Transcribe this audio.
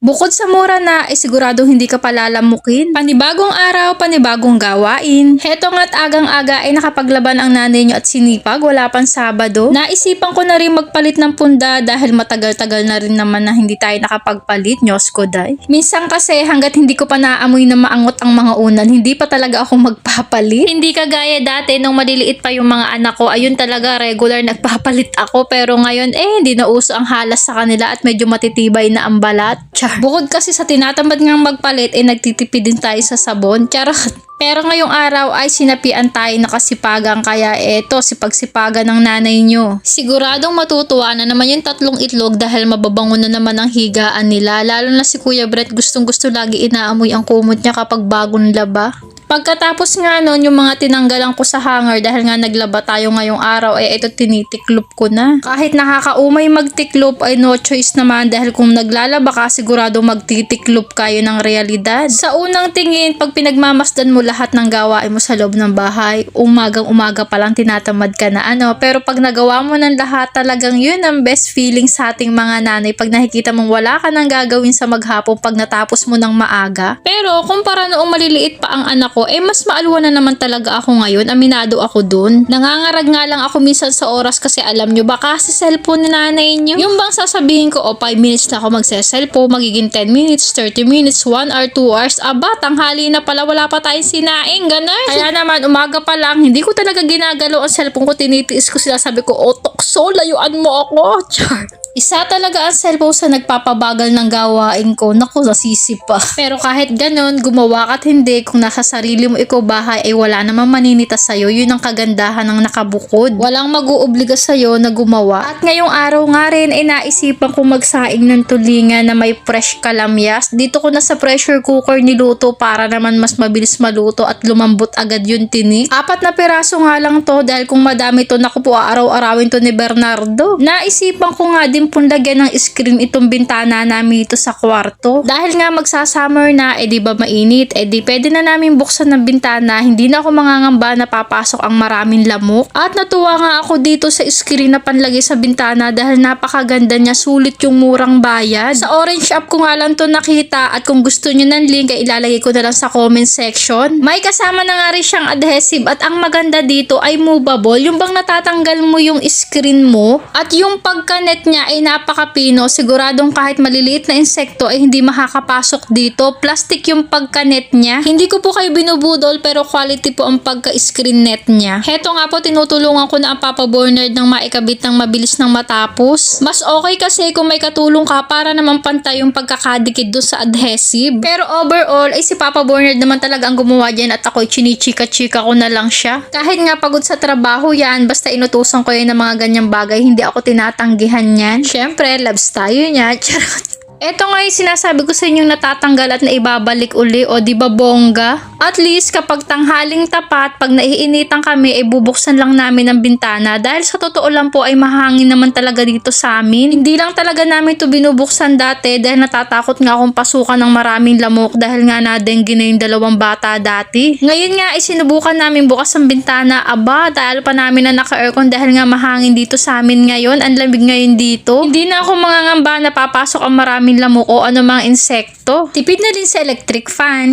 Bukod sa mura na, ay siguradong hindi ka palalamukin. Panibagong araw, panibagong gawain. Heto nga't agang-aga ay nakapaglaban ang nanay niyo at sinipag, wala pang Sabado. Naisipan ko na rin magpalit ng punda dahil matagal-tagal na rin naman na hindi tayo nakapagpalit, Diyos ko day. Minsan kasi hanggat hindi ko pa naamoy na maangot ang mga unan, hindi pa talaga ako magpapalit. Hindi kagaya dati nung maliliit pa yung mga anak ko, ayun talaga regular nagpapalit ako pero ngayon eh hindi na uso ang halas sa kanila at medyo matitibay na ang balat. Char. Bukod kasi sa tinatamad ngang magpalit, eh nagtitipid din tayo sa sabon. Charot. Pero ngayong araw ay sinapian tayo na kasipagan kaya eto sipagsipagan ng nanay nyo. Siguradong matutuwa na naman yung tatlong itlog dahil mababango na naman ang higaan nila. Lalo na si Kuya Brett gustong gusto lagi inaamoy ang kumot niya kapag bagong laba. Pagkatapos nga nun, yung mga tinanggalan ko sa hanger dahil nga naglaba tayo ngayong araw, eh ito tinitiklop ko na. Kahit nakakaumay magtiklop ay no choice naman dahil kung naglalaba ka sigurado magtitiklop kayo ng realidad. Sa unang tingin, pag pinagmamasdan mo lahat ng gawain mo sa loob ng bahay, umagang umaga pa lang tinatamad ka na ano. Pero pag nagawa mo ng lahat, talagang yun ang best feeling sa ating mga nanay pag nakikita mong wala ka nang gagawin sa maghapon pag natapos mo ng maaga. Pero kumpara noong maliliit pa ang anak ko, eh mas maaluan na naman talaga ako ngayon. Aminado ako dun. Nangangarag nga lang ako minsan sa oras kasi alam nyo, baka sa cellphone ni nanay nyo. Yung bang sasabihin ko, o 5 minutes na ako magse-cellphone, magiging 10 minutes, 30 minutes, 1 or 2 hours. Aba, tanghali na pala, wala pa tayong sinaing, ganun. Kaya naman, umaga pa lang, hindi ko talaga ginagalaw ang cellphone ko, tinitiis ko, sinasabi ko, oh, tokso, layuan mo ako. Char. Isa talaga ang cellphone sa nagpapabagal ng gawain ko. Naku, nasisi pa. Pero kahit ganun, gumawa ka't hindi, kung nasa sarili mo ikaw bahay ay wala namang maninita sa'yo, yun ang kagandahan ng nakabukod. Walang mag-uubliga sa'yo na gumawa. At ngayong araw nga rin ay naisipan kong magsaing ng tulingan na may fresh kalamyas. Dito ko na sa pressure cooker niluto para naman mas mabilis maluto at lumambot agad yung tinik. Apat na piraso nga lang to dahil kung madami to, naku po, araw-arawin to ni Bernardo. Naisipan ko nga din pong lagyan ng screen itong bintana namin ito sa kwarto. Dahil nga magsasummer na, eh di ba mainit, eh di pwede na namin buksan ng bintana, hindi na ako mangangamba na papasok ang maraming lamok. At natuwa nga ako dito sa screen na panlagay sa bintana dahil napakaganda niya, sulit yung murang bayad. Sa orange app ko nga lang to nakita at kung gusto niyo ng link, ay ilalagay ko na lang sa comment section. May kasama na nga rin siyang adhesive at ang maganda dito ay movable, yung bang natatanggal mo yung screen mo at yung pagkanet niya ay napakapino, siguradong kahit maliliit na insekto ay hindi makakapasok dito. Plastic yung pagkanet niya. Hindi ko po kayo binubudol pero quality po ang pagka-screen net niya. Heto nga po tinutulungan ko na ang Papa Bernard ng maikabit ng mabilis ng matapos. Mas okay kasi kung may katulong ka para naman pantay yung pagkakadikit doon sa adhesive. Pero overall ay si Papa Bernard naman talaga ang gumawa dyan at ako'y chinichika-chika ko na lang siya. Kahit nga pagod sa trabaho yan, basta inutusan ko yun ng mga ganyang bagay, hindi ako tinatanggihan yan. Siyempre, loves tayo niya. Charot. Ito nga yung sinasabi ko sa inyong natatanggal at naibabalik uli o di ba bongga? At least kapag tanghaling tapat, pag naiinitan kami, ay bubuksan lang namin ang bintana dahil sa totoo lang po ay mahangin naman talaga dito sa amin. Hindi lang talaga namin to binubuksan dati dahil natatakot nga akong pasukan ng maraming lamok dahil nga nadenggi na yung dalawang bata dati. Ngayon nga ay sinubukan namin bukas ang bintana, aba dahil pa namin na naka-aircon dahil nga mahangin dito sa amin ngayon, ang lamig ngayon dito. Hindi na ako mangangamba na papasok ang maraming lamok o mga insekto. Tipid na din sa electric fan.